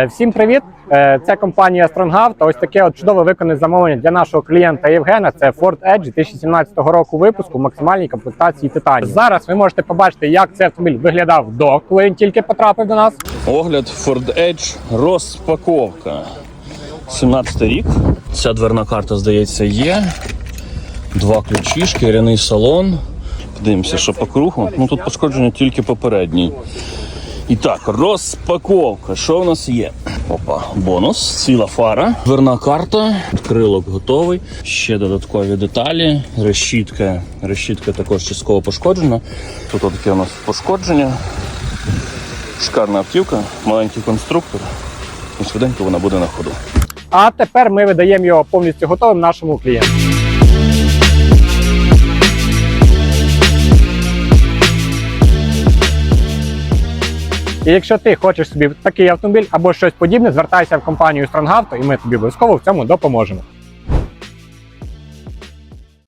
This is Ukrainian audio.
Е, Всім привіт! Це компанія StrongHav та ось таке от чудове виконане замовлення для нашого клієнта Євгена. Це Ford Edge 2017 року випуску в максимальній комплектації Титані. Зараз ви можете побачити, як цей автомобіль виглядав до, коли він тільки потрапив до нас. Огляд Ford Edge розпаковка. 17 рік. Ця дверна карта, здається, є. Два ключі, шкіряний салон. Подивимося, що по кругу. Ну тут пошкодження тільки попередній. І так, розпаковка. Що в нас є? Опа, бонус, ціла фара, дверна карта, крилок готовий, ще додаткові деталі, решітка. Решітка також частково пошкоджена. Тут таке у нас пошкодження. Шикарна автівка, маленький конструктор. І швиденько вона буде на ходу. А тепер ми видаємо його повністю готовим нашому клієнту. І якщо ти хочеш собі такий автомобіль або щось подібне, звертайся в компанію StrongAuto і ми тобі обов'язково в цьому допоможемо.